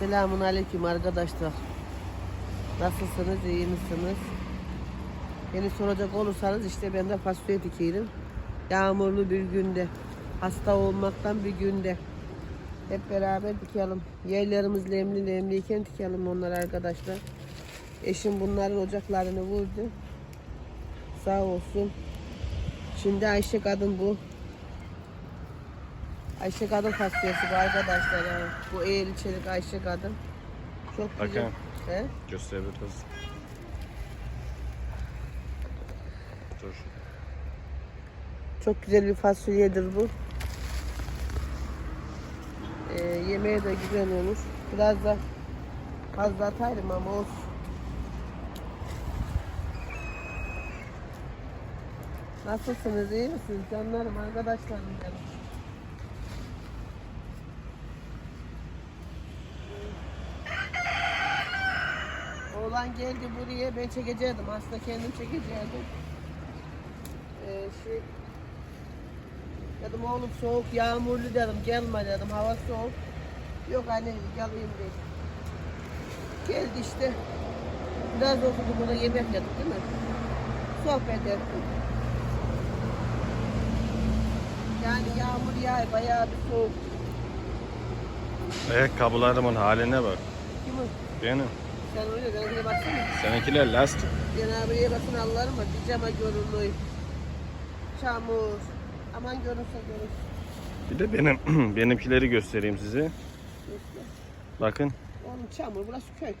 Selamun aleyküm arkadaşlar. Nasılsınız, iyi misiniz? Beni soracak olursanız işte ben de fasulye dikiyorum. Yağmurlu bir günde, hasta olmaktan bir günde. Hep beraber dikelim. Yerlerimiz nemli nemliyken dikelim onları arkadaşlar. Eşim bunların ocaklarını vurdu. Sağ olsun. Şimdi Ayşe kadın bu. Ayşe kadın fasulyesi bu arkadaşlar. Bu eğri çelik Ayşe kadın. Çok güzel. Bakayım. He? Gösterebiliriz. Dur. Çok güzel bir fasulyedir bu. Ee, yemeğe de güzel olur. Biraz da fazla atayım ama olsun. Nasılsınız? iyi misiniz? Canlarım, arkadaşlarım benim. Geldi buraya ben çekecektim. Aslında kendim çekecektim. Ee, şey Dedim oğlum soğuk, yağmurlu dedim, gelme dedim, hava soğuk. Yok anne geleyim dedi. Geldi işte. Biraz oturduk burada yemek yedik değil mi? Sohbet ettik. Yani yağmur yağıyor, bayağı bir soğuk. Ayakkabılarımın haline bak. Kimin? Benim. Sen öyle, öyle baksana. Seninkiler lastik. Cenab-ı Hak basın Allah'ım var, pijama görünüyor. Çamur. Aman görünse görünsün. Bir de benim benimkileri göstereyim size. Neyse. Bakın Oğlum çamur, burası köy.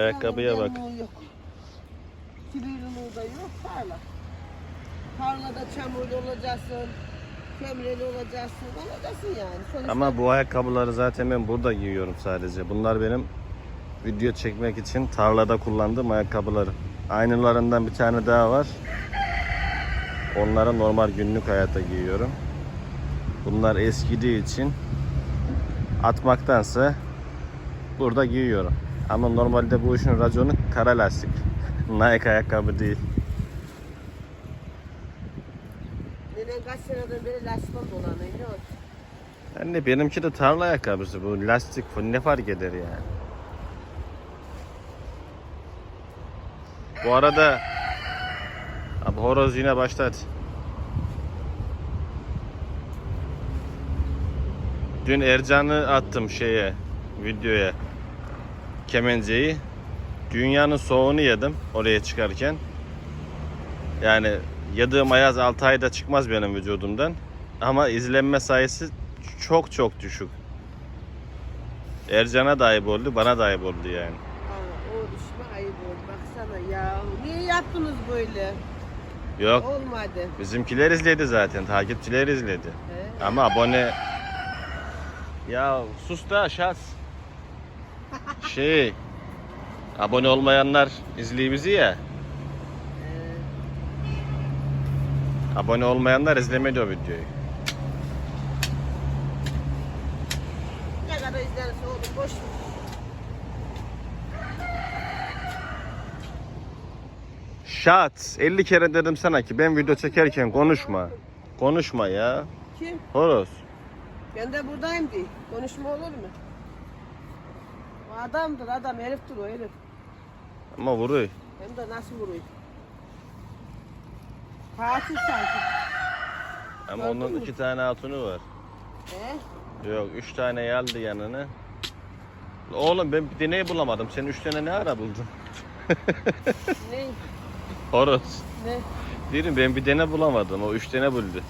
ayakkabıya bak. yağmur Yok. Kibirliliği da yok. Tarla. Tarlada çamurlu olacaksın. Kömreli olacaksın. Olacaksın yani. Sonuçta Ama bu ayakkabıları zaten ben burada giyiyorum sadece. Bunlar benim video çekmek için tarlada kullandığım ayakkabıları. Aynılarından bir tane daha var. Onları normal günlük hayatta giyiyorum. Bunlar eskidiği için atmaktansa burada giyiyorum. Ama normalde bu işin raconu kara lastik. Nike ayakkabı değil. neden kaç seneden beri lastikon dolanıyor. Ne olsun? Yani benimki de tarla ayakkabısı bu lastik ne fark eder yani. Bu arada abi horoz yine başladı. Dün Ercan'ı attım şeye videoya kemenceyi. Dünyanın soğuğunu yedim oraya çıkarken. Yani yadığım ayaz 6 ayda çıkmaz benim vücudumdan. Ama izlenme sayısı çok çok düşük. Ercan'a da ayıp oldu, bana da ayıp oldu yani. Aa, o işime ayıp oldu. Baksana ya. Niye yaptınız böyle? Yok, Olmadı. bizimkiler izledi zaten, takipçiler izledi. He? Ama abone... Ya sus da şahs. Şey... Abone olmayanlar izliyor bizi ya. Abone olmayanlar izlemedi o videoyu. ne kadar izlerse oğlum boş ver. Şat, 50 kere dedim sana ki ben video çekerken konuşma. Konuşma ya. Kim? Horoz. Ben de buradayım diye. Konuşma olur mu? O adamdır adam, heriftir o herif. Ama vuruyor. Hem de nasıl vuruyor? Katil sanki. Ama Gördün onun mü? iki tane hatunu var. He? Yok üç tane yaldı yanına. Oğlum ben bir bulamadım. Sen üç tane ne ara buldun? Ne? Horoz. Ne? Dedim ben bir tane bulamadım. O üç tane buldu.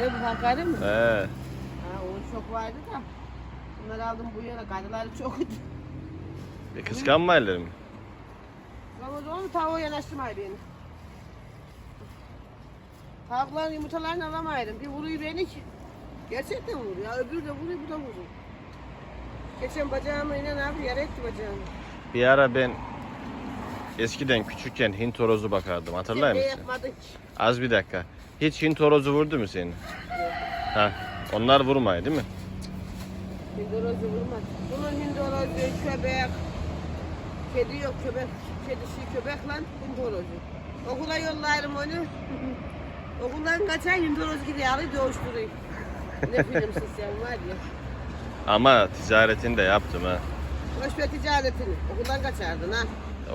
Ne bu hakkari mi? He. Ha, onun çok vardı da. Bunları aldım bu yana. Karıları çok. E, kıskanmayalım mı? Ama onu tavuğa yanaştırmayı beni. Tavukların yumurtalarını alamayırım. Bir vuruyor beni ki. Gerçekten vuruyor. Ya öbürü de vuruyor, bu da vuruyor. Geçen bacağımı ne yapıyor? Yara etti bacağımı. Bir ara ben eskiden küçükken Hint horozu bakardım. Hatırlar mısın? Az bir dakika. Hiç Hint horozu vurdu mu seni? Ha. Onlar vurmayı değil mi? Hindorozu vurmaz. Bunun hindorozu, köpek, kedi yok köpek, kedisi köpek lan hindorozu. Okula yollarım onu. Okuldan kaçar hindoroz gibi alıyor doğuşturuyor. ne filmsin sen var ya. Ama ticaretini de yaptım ha. Boş ver ticaretini. Okuldan kaçardın ha.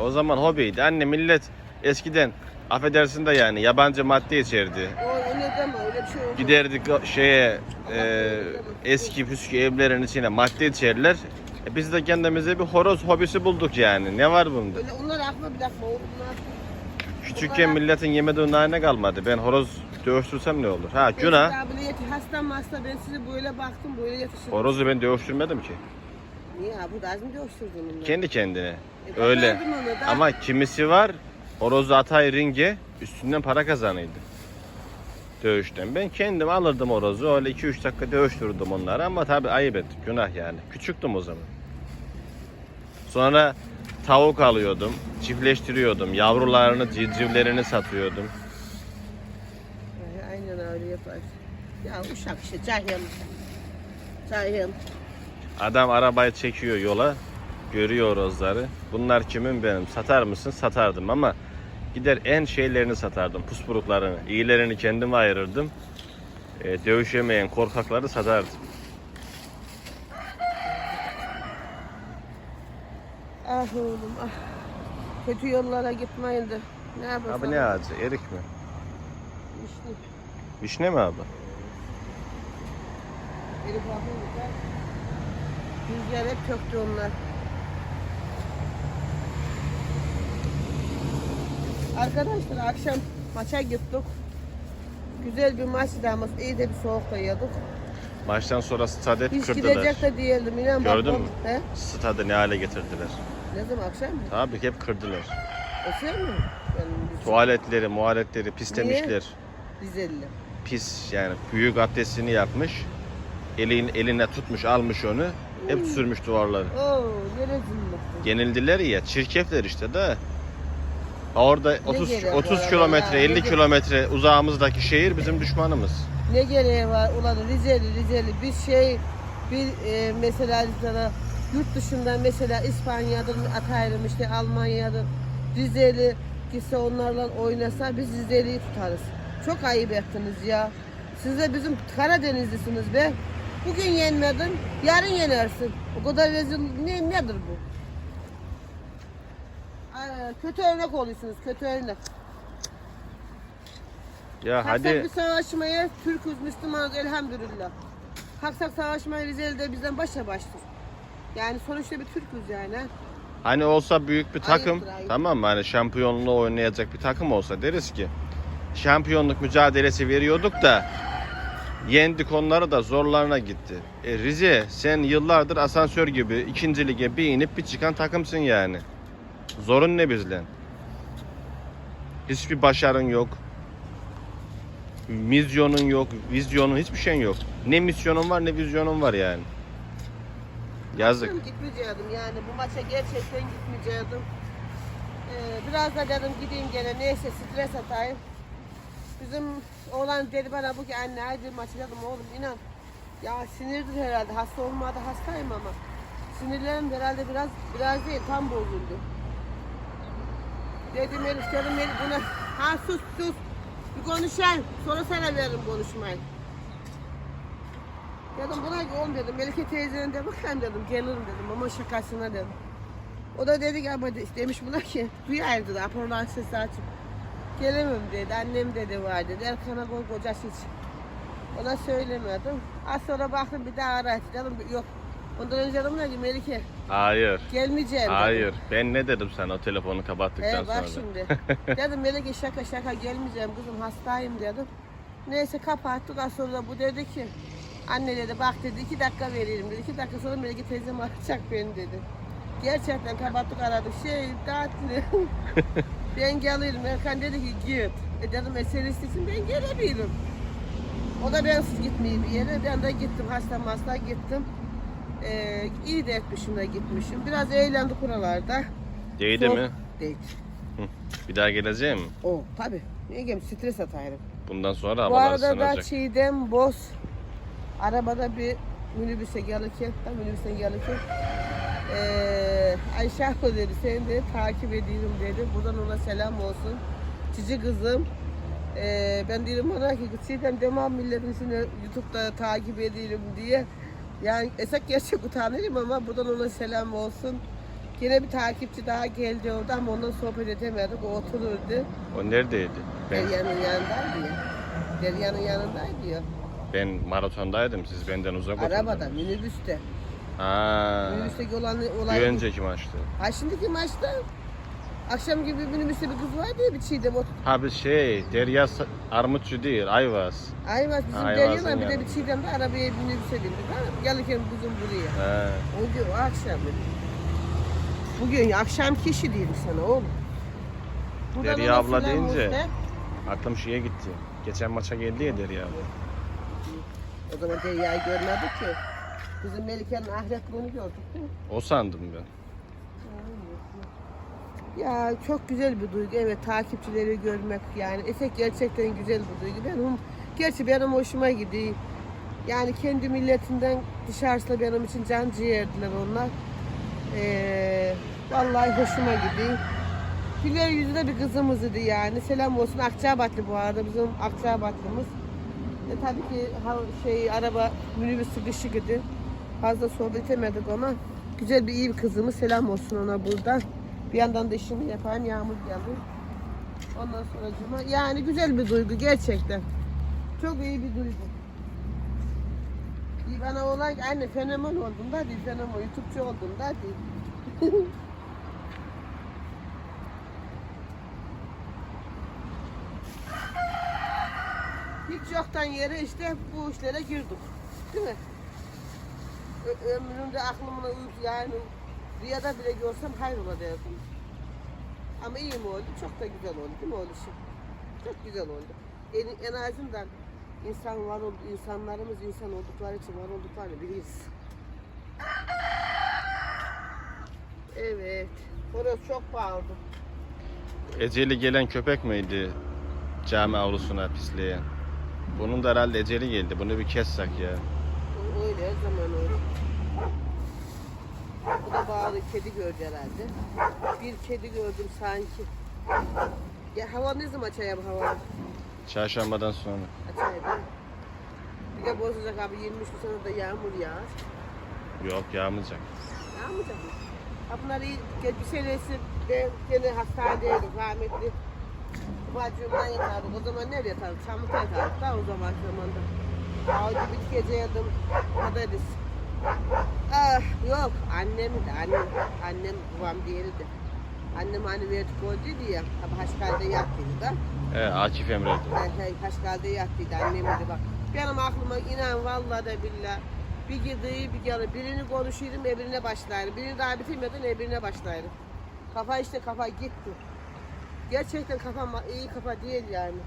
O zaman hobiydi. Anne millet eskiden affedersin de yani yabancı madde içerdi. O öyle deme öyle bir şey olmaz. Giderdik şeye e, eski püskü evlerin içine madde içerler. E, biz de kendimize bir horoz hobisi bulduk yani. Ne var bunda? Öyle onlar akma bir dakika bunlar. Küçükken milletin yemediği nane kalmadı. Ben horoz dövüştürsem ne olur? Ha günah. Mesela bile yeti- hasta hasta ben size böyle baktım böyle yetiştirdim. Horozu ben dövüştürmedim ki. Niye abi bu da az mı dövüştürdün onları? Kendi kendine. E, Öyle. ona da. Ama kimisi var horozu atay ringe üstünden para kazanıydı. Dövüşten. Ben kendim alırdım horozu öyle 2-3 dakika dövüştürdüm onları ama tabi ayıp ettim günah yani. Küçüktüm o zaman. Sonra tavuk alıyordum, çiftleştiriyordum, yavrularını, civcivlerini satıyordum. Ay, Aynen öyle yapar. Ya uşak işte cahil. Cahil. Adam arabayı çekiyor yola, görüyor horozları. Bunlar kimin benim? Satar mısın? Satardım ama gider en şeylerini satardım, puspuruklarını. İyilerini kendime ayırırdım. E, dövüşemeyen korkakları satardım. Ah oğlum ah. Kötü yollara gitmeyin de. Ne yapalım? Abi ne ağacı? Erik mi? İşte. Vişne mi abi? Herif bakınca Rüzgar hep çöktü onlar. Arkadaşlar akşam maça gittik. Güzel bir maçtı ama iyi de bir soğuk da yedik. Maçtan sonra stadı hep Hiç kırdılar. gidecek de değildim inan. Gördün bak- mü? He? Stadı ne hale getirdiler. Ne zaman akşam mı? Tabii ki hep kırdılar. Eser mi? Biz- Tuvaletleri, muhaletleri pislemişler. Rizeli. Pis yani büyük abdestini yapmış. Elin, eline tutmuş almış onu. Hep sürmüş duvarları. Oo ne rezillik. Yenildiler ya çirkefler işte de. Orada 30 gereği 30 var kilometre ya, 50 ne ge- kilometre uzağımızdaki şehir bizim düşmanımız. Ne gereği var ulan Rizeli Rizeli bir şey bir e, mesela sana yurt dışından mesela İspanya'dır atarım işte Almanya'dır Rizeli gitse onlarla oynasa biz Rizeli'yi tutarız. Çok ayıp ettiniz ya. Siz de bizim Karadenizlisiniz be. Bugün yenmedin, yarın yenersin. O kadar rezil ne, nedir bu? Kötü örnek oluyorsunuz, kötü örnek. Ya Kalksak hadi bir savaşmaya Türk'üz, Müslümanız elhamdülillah. Kalksak savaşmaya Rizeli de bizden başa baştır. Yani sonuçta bir Türk'üz yani. ha. hani olsa büyük bir takım Ayıptır, ayıp. tamam mı? Hani şampiyonluğu oynayacak bir takım olsa deriz ki şampiyonluk mücadelesi veriyorduk da yendik onları da zorlarına gitti. E Rize sen yıllardır asansör gibi ikinci lige bir inip bir çıkan takımsın yani. Zorun ne bizle? Hiçbir başarın yok. Misyonun yok, vizyonun hiçbir şeyin yok. Ne misyonun var ne vizyonun var yani. Yazık. Gitmeyecektim yani bu maça gerçekten gitmeyecektim. Ee, biraz da dedim gideyim gene neyse stres atayım. Bizim oğlan dedi bana bu ki anne hadi maçı dedim oğlum inan. Ya sinirdir herhalde hasta olmadı hastayım ama. Sinirlerim herhalde biraz biraz değil tam bozuldu. Dedim Elif dedim Elif buna ha sus sus bir konuşayım sonra sana veririm konuşmayı. Dedim buna oğlum dedim Melike teyzenin de bakayım dedim gelirim dedim ama şakasına dedim. O da dedi ki ama de- demiş buna ki duyardı da rapordan sesi açıp. Gelemem dedi annem dedi var dedi Erkan'a koy kocası için. Ona söylemedim. Az sonra baktım bir daha aradı dedim yok. Ondan önce dedim ne Melike Hayır. gelmeyeceğim dedim. Hayır. Ben ne dedim sana o telefonu kapattıktan He bak sonra? şimdi. dedim Melike şaka şaka gelmeyeceğim kızım hastayım dedim. Neyse kapattık az sonra bu dedi ki anne dedi bak dedi iki dakika veririm dedi. iki dakika sonra Melike teyzem arayacak beni dedi. Gerçekten kapattık aradık şey tatlı. ben gelirim Erkan dedi ki git. E dedim eser istesin ben gelebilirim. O da bensiz gitmeyi bir yere. Ben de gittim hasta hasta gittim. Ee, iyi de etmişim de gitmişim. Biraz eğlendik buralarda. Değdi Çok- mi? Değil. Bir daha geleceğim mi? O tabi. Niye gelmiş stres atayım. Bundan sonra Bu havalar arada da ısınacak. Çiğdem Boz arabada bir minibüse gelirken, tam minibüse gelirken eee Ayşe abla dedi seni de takip ediyorum dedi. Buradan ona selam olsun. Cici kızım. Eee ben diyorum ona ki Çiğdem demem milletin seni YouTube'da takip ediyorum diye. Yani esek gerçek utanırım ama buradan ona selam olsun. Yine bir takipçi daha geldi orada ama ondan sohbet edemedik. O otururdu. O neredeydi? Ben, Derya'nın yanındaydı ya. Derya'nın yanındaydı ya. ben maratondaydım. Siz benden uzak Arabada, oturdunuz. minibüste. Ha. Minibüsteki olan Bir olay. önceki maçtı. Ha şimdiki maçta akşam gibi minibüste bir kız vardı ya bir Çiğdem otur. Ha bir şey, Derya Sa- Armutçu değil, Ayvaz. Ayvaz bizim Ayvaz'ın Derya'la bir de yanı. bir Çiğdem de arabaya minibüse bindik. Ha, gelirken kızım buraya. He. O gün o akşam. Bugün akşam kişi değildi sana oğlum. Derya abla selam deyince- olsun. Aklım şeye gitti. Geçen maça geldi ya Derya abla. O zaman Derya'yı görmedik ki. Bizim Melike'nin ahiretliğini gördük değil mi? O sandım ben. Ya çok güzel bir duygu. Evet takipçileri görmek yani. Efek gerçekten güzel bir duygu. Benim, gerçi benim hoşuma gidiyor. Yani kendi milletinden dışarısı benim için can ciğerdiler onlar. Ee, vallahi hoşuma gidiyor. Güler yüzlü bir kızımız idi yani. Selam olsun Akçabatlı bu arada bizim Akçabatlımız. E, tabii ki şey araba minibüs sıkışık idi. Fazla sohbet edemedik ama güzel bir iyi bir kızımız. Selam olsun ona buradan. Bir yandan da işimi yapayım. Yağmur geldi. Ondan sonra cuma. Yani güzel bir duygu gerçekten. Çok iyi bir duygu. İyi bana olan anne fenomen oldum da değil. Fenomen YouTube'cu oldum da değil. Hiç yoktan yere işte bu işlere girdik. Değil mi? Ömrümde aklımına uyup yani rüyada bile görsem hayrola derdim. Ama iyi mi oldu? Çok da güzel oldu değil mi oluşum? Çok güzel oldu. En, en azından insan var oldu, insanlarımız insan oldukları için var olduklarını biliriz. Evet. Orası çok pahalı. Eceli gelen köpek miydi cami avlusuna pisleyen? Bunun da herhalde eceli geldi. Bunu bir kessek ya. Öyle her zaman öyle. Bu da bağlı kedi gördü herhalde. Bir kedi gördüm sanki. Ya hava ne zaman açayım hava? Çarşambadan sonra. Açayım. Bir de bozacak abi 23 sene da yağmur yağar. Yok yağmayacak. Yağmayacak mı? Bunlar iyi. Bir senesi ben gene hastanedeydim rahmetli. Bacımdan yatardık. O zaman nerede yatardık? Çamlıkta yatardık da o zaman zamanda. Avcı bir gece yadım. Kaderiz. Ah yok annem de annem. Annem babam diğeri de. Annem hani verdik olduydu ya. Tabi Haşkal'de yattıydı da. He, Akif Emre'ydi. He, Haşkal'de yattıydı annem de bak. Benim aklıma inan vallahi de billah. Bir girdiği bir gelir. Birini konuşuyorum öbürüne başlarım. Birini daha bitirmeden öbürüne başlarım. Kafa işte kafa gitti. Gerçekten kafam iyi kafa değil yani.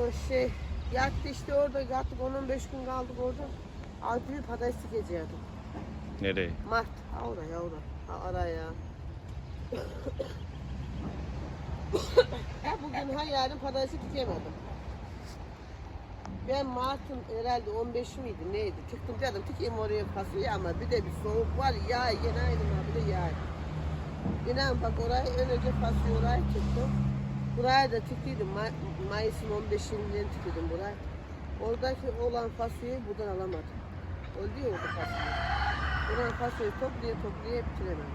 O şey yattı işte orada yattık 10-15 gün kaldık orada. Bir patates dikecektim. Nereye? Mart. Ha oraya oraya. Ha araya. ha bugün hayalim patatesi dikemedim. Ben Mart'ın herhalde 15 miydi neydi? Çıktım dedim tikeyim oraya fasulye ama bir de bir soğuk var ya yine aynı bir de yağ. İnan bak orayı önce fasulye orayı çıktım. Buraya da tikliydim. Ma- Mayıs'ın 15'inden tikledim burayı. Oradaki olan fasulyeyi buradan alamadım. Öldü ya orada fasulye. Buradan fasulyeyi toplaya toplaya bitiremedim.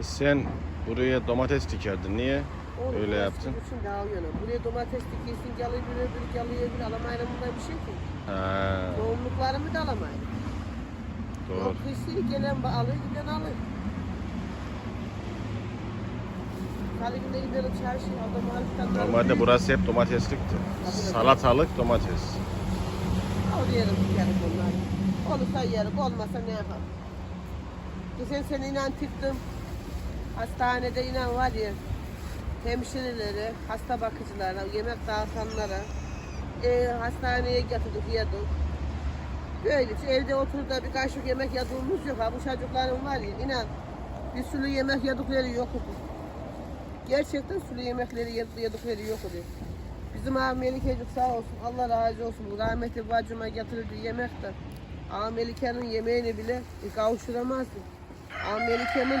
E sen buraya domates dikerdin. Niye? Oğlum, Öyle yaptın. için daha uyanım. Buraya domates dikiyorsun, yalı bir öbür yalıya bir alamayalım bunda bir şey ki. Ha, Tohumluklarımı da alamayalım. doğru. Yok kışını gelen ba- alır giden alır. Salı günde gidelim çarşıya adam Normalde burası hep domateslikti. Salatalık domates. Al yerim yerim bunlar. Olursa yerim, olmasa ne yapalım. Geçen sene inan tıktım. Hastanede inan var ya. Hemşirelere, hasta bakıcılara, yemek dağıtanlara e, hastaneye getirdik yedik. Böylece evde oturup da bir kaşık yemek yadığımız yok. Ha, bu çocukların var ya inan bir sürü yemek yedikleri yok idi. Gerçekten sürü yemekleri yed- yedikleri yok idi. Bizim abi Melike'cik sağ olsun. Allah razı olsun. Bu rahmetli bacıma getirdiği yemek Melike'nin yemeğini bile kavuşturamazdım. Ağam Melike'nin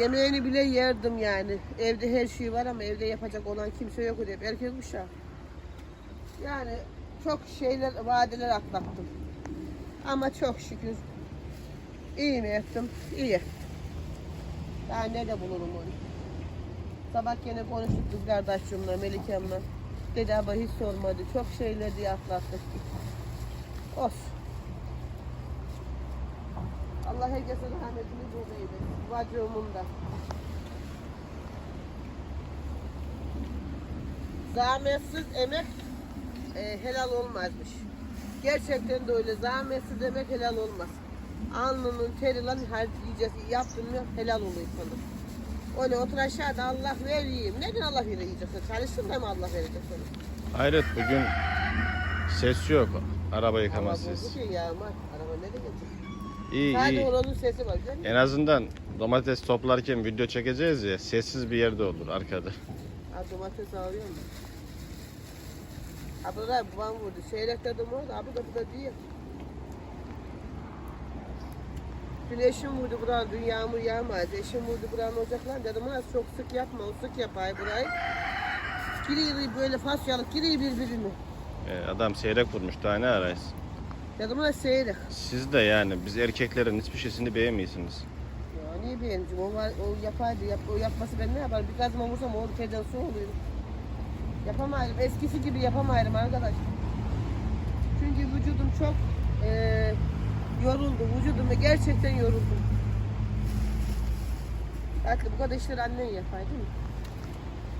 yemeğini bile yerdim yani. Evde her şey var ama evde yapacak olan kimse yok hep erkek uşağı. Yani çok şeyler, vadeler atlattım. Ama çok şükür iyi mi ettim? İyi. Daha ne de bulurum onu. Sabah yine konuştuk biz kardeşimle, Melike'mle. Dedi ama hiç sormadı. Çok şeyler diye atlattık. Olsun. Herkese rahmetini bol eylesin. Bacımın da. Zahmetsiz emek e, helal olmazmış. Gerçekten de öyle. Zahmetsiz emek helal olmaz. Alnının teriyle harcayacağız. Yaptın mı helal oluyor sana. Öyle otur aşağıda Allah ver yiyeyim. Neden Allah verecek? Çalıştın da mı Allah verecek sana? Hayret bugün ses yok. Araba yıkama Hava sesi. bozuk ya yağmur. Araba ne de gelecek? İyi Sadece iyi. oranın sesi var. Güzel mi? En azından domates toplarken video çekeceğiz ya sessiz bir yerde olur arkada. Ha, domates alıyor mu? Abi da babam vurdu. Seyrek dedim orada. Abi da bu da değil. Dün eşim vurdu buranın. Dün yağmur yağmaz. Eşim vurdu buranın ocaklarını. Dedim ha çok sık yapma. O sık yapay burayı. Giriyor böyle fasyalık. Giriyor birbirini. Ee, adam seyrek vurmuş daha ne arayız. Dedim ha seyrek. Siz de yani biz erkeklerin hiçbir şeysini beğenmiyorsunuz. Ya niye beğeneceğim? O, var, o yapaydı. Yap, o yapması ben ne yaparım? Bir gazıma vursam o teden su oluyor. Yapamayırım. Eskisi gibi yapamayırım arkadaş. Çünkü vücudum çok eee yoruldu. Vücudumda gerçekten yoruldum. Belki bu kadar işleri annen yapar değil mi?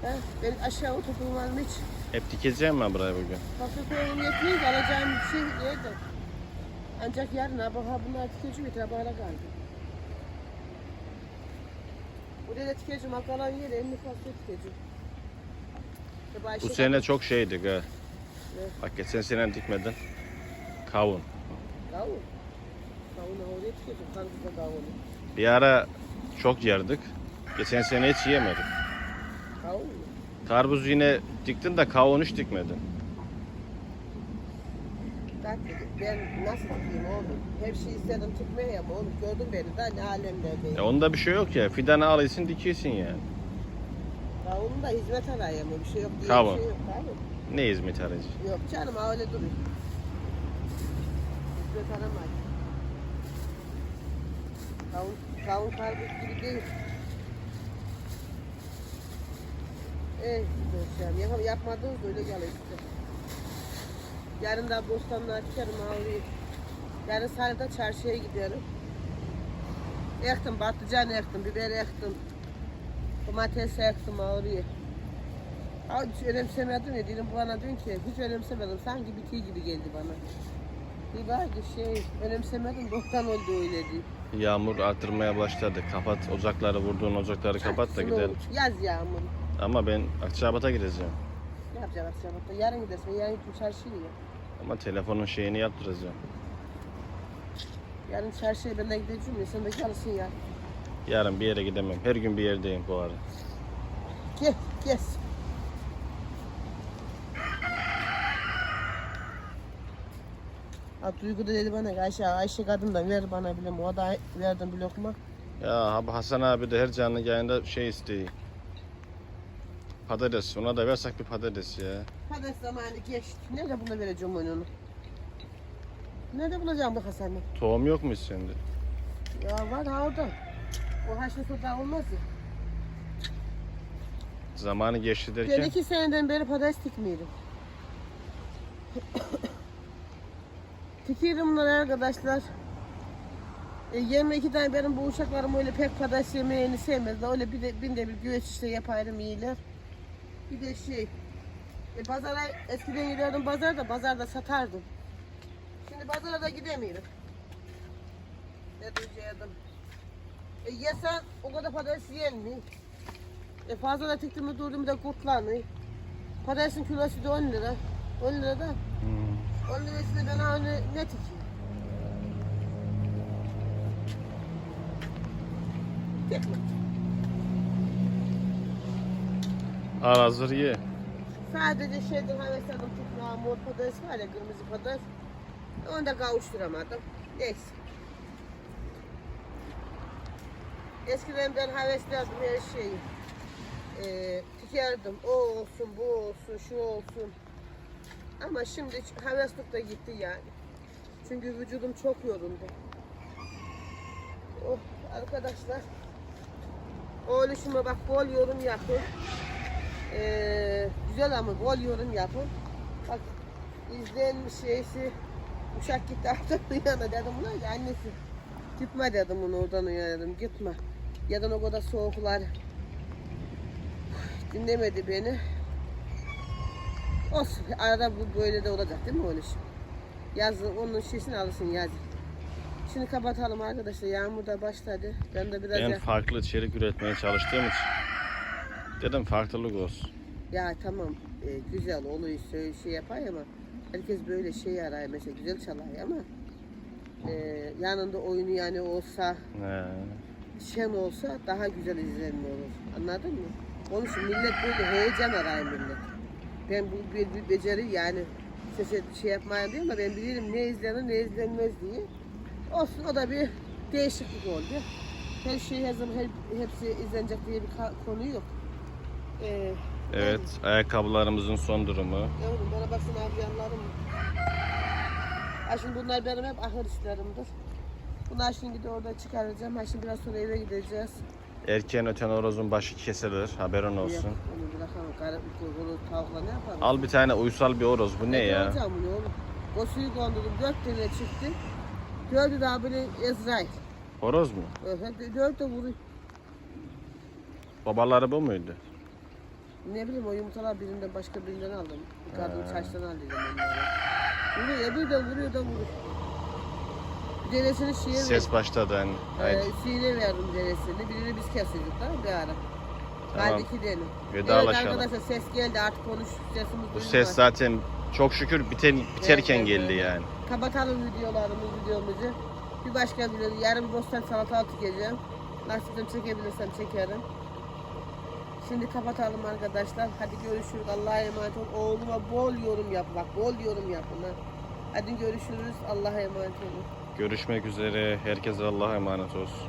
Ha? Ben aşağı mı hiç? Hep dikeceğim mi buraya bugün? Fakülteye yetmiyor ki alacağım bir şey nerede? Ancak yarın ha bak ha bunlar tikeci bir tabağına kaldı. Buraya da tikeci makalan yeri en fasulye tikeci. Bu sene çok şeydik ha. Ne? Bak geçen sene dikmedin. Kavun. Kavun. Kavun oraya tikeci. Kavunu. Bir ara çok yerdik. Geçen sene hiç yiyemedik. Kavun mu? Karpuz yine diktin de kavun hiç dikmedin. Bak dedim, ben nasıl tikeyim oğlum? Her şeyi istedim tikmeye ama oğlum gördün beni daha ne alemlerdeyim. E onda bir şey yok ya. Fidanı alıyorsun dikiyorsun yani. Kavunun da hizmet arayayım bir şey yok diye Kavun. bir şey yok. Kavun. Ne hizmet aracı? Yok canım ha öyle duruyor. Hizmet aramayın. Kavun, kavun karpuz gibi değil. Eh yap, yapmadığınız öyle işte. Yarın da bostanlığa çıkarım ağlayayım. Yarın sahilde çarşıya giderim. Ektim, patlıcan ektim, biber ektim. Domates ektim ağlayayım. Abi hiç önemsemedim ya dedim bana dün ki hiç önemsemedim sanki bitiyor gibi geldi bana. Bir var ki şey önemsemedim doktan oldu öyle diye. Yağmur artırmaya başladı. Kapat ocakları vurduğun ocakları kapat da Sulu gidelim. Yaz yağmur. Ama ben Akçabat'a gideceğim. Ne yapacağız akşamda? Yarın gidersin. Yarın gittim çarşıya ya. Ama telefonun şeyini yaptıracağım. Yarın çarşıya ben de gideceğim ya. Sen de gelsin ya. Yarın bir yere gidemem. Her gün bir yerdeyim bu ara. Gel, kes. Ha, Duygu da dedi bana ki Ayşe, Ayşe kadın da ver bana bilem. O da verdim bir lokma. Ya abi Hasan abi de her canlı yayında şey istiyor. Patates. Ona da versek bir patates ya. Patates zamanı geçti. Nerede buna vereceğim ben onu? Nerede bulacağım bu Hasan'ı? Tohum yok mu sende? Ya var ha orada. O haşlasa da olmaz ya. Zamanı geçti Ben derken. iki seneden beri patates dikmiyorum. Dikiyorum bunları arkadaşlar. E, yeme iki tane benim bu uşaklarım öyle pek patates yemeğini sevmezler. Öyle bir de, bir de bir güveç işte yaparım iyiler. Bir de şey, e, pazara eskiden gidiyordum pazarda, pazarda satardım. Şimdi pazara da gidemiyorum. Ne diyeceğim? E, yesen o kadar patates yenmiyor. E fazla da tiktim mi durdum da kurtlanıyor. Patatesin kilosu da 10 lira. 10 lira da. Hmm. 10 lirasını ben onu ne tikeyim? Tekme. Al hazır ye. Sadece şeyden hevesladım tutma mor patates var ya kırmızı patates. Onu da kavuşturamadım. Neyse. Eskiden ben heveslerdim her şeyi. Ee, tikerdim. O olsun, bu olsun, şu olsun. Ama şimdi hevesluk da gitti yani. Çünkü vücudum çok yoruldu. Oh arkadaşlar. Oğluşuma bak bol yorum yapın. Ee, güzel ama bol yorum yapın. Bak izlenmiş şeysi Uşak gitti artık yana dedim lan ya annesi. Gitme dedim onu oradan uyardım gitme. Yadan o kadar soğuklar. Dinlemedi beni. Olsun arada bu böyle de olacak değil mi oğlum? Yazın onun şişini alırsın yazın. Şimdi kapatalım arkadaşlar. Yağmur da başladı. Ben de biraz Ben ya, farklı içerik üretmeye çalıştığım için dedim farklılık olsun. ya tamam e, güzel oluyor şey, yapar ama herkes böyle şey arar mesela güzel çalar ama e, yanında oyunu yani olsa He. şen olsa daha güzel izlenme olur. Anladın mı? Onun için millet böyle heyecan arar millet. Ben bu bir, bir beceri yani sese şey yapmaya değil ama ben bilirim ne izlenir ne izlenmez diye. Olsun o da bir değişiklik oldu. Her şey her zaman her, hepsi izlenecek diye bir konu yok. Ee, Evet, ayakkabılarımızın son durumu. Yavrum bana baksın abi yanlarım. Ha şimdi bunlar benim hep ahır işlerimdir. Bunlar şimdi de orada çıkaracağım. Ha şimdi biraz sonra eve gideceğiz. Erken öten horozun başı kesilir, haberin olsun. Yok, onu bırakamam. Karı, kuru, tavukla ne yapalım? Al bir tane uysal bir horoz, bu ne ya? Hocam bunu oğlum. O suyu kondurdum. Dört tane çıktı. Dördü daha böyle Ezrail. Horoz mu? Evet, dört de vuruyor. Babaları bu muydu? Ne bileyim o yumurtalar birinden başka birinden aldım. Bir Ha. çarşıdan aldım onları. Vuruyor, bir de vuruyor da vuruyor. Bir denesini verdim. Ses başladı hani. Haydi. Ee, Sine verdim denesini. Birini biz kesiyorduk mı bir ara. Tamam. İki dene. Vedalaşalım. Evet arkadaşlar ses geldi artık konuş sesimiz Bu ses zaten çok şükür biten, biterken Evet, geldi evet. yani. Kapatalım videolarımızı, videomuzu. Bir başka video, yarın bir bostan salatalık çekeceğim. Nasipten çekebilirsem çekerim. Şimdi kapatalım arkadaşlar. Hadi görüşürüz. Allah'a emanet ol. Oğluma bol yorum yap. Bak bol yorum yapın. Ha. Hadi görüşürüz. Allah'a emanet olun. Görüşmek üzere. Herkese Allah'a emanet olsun.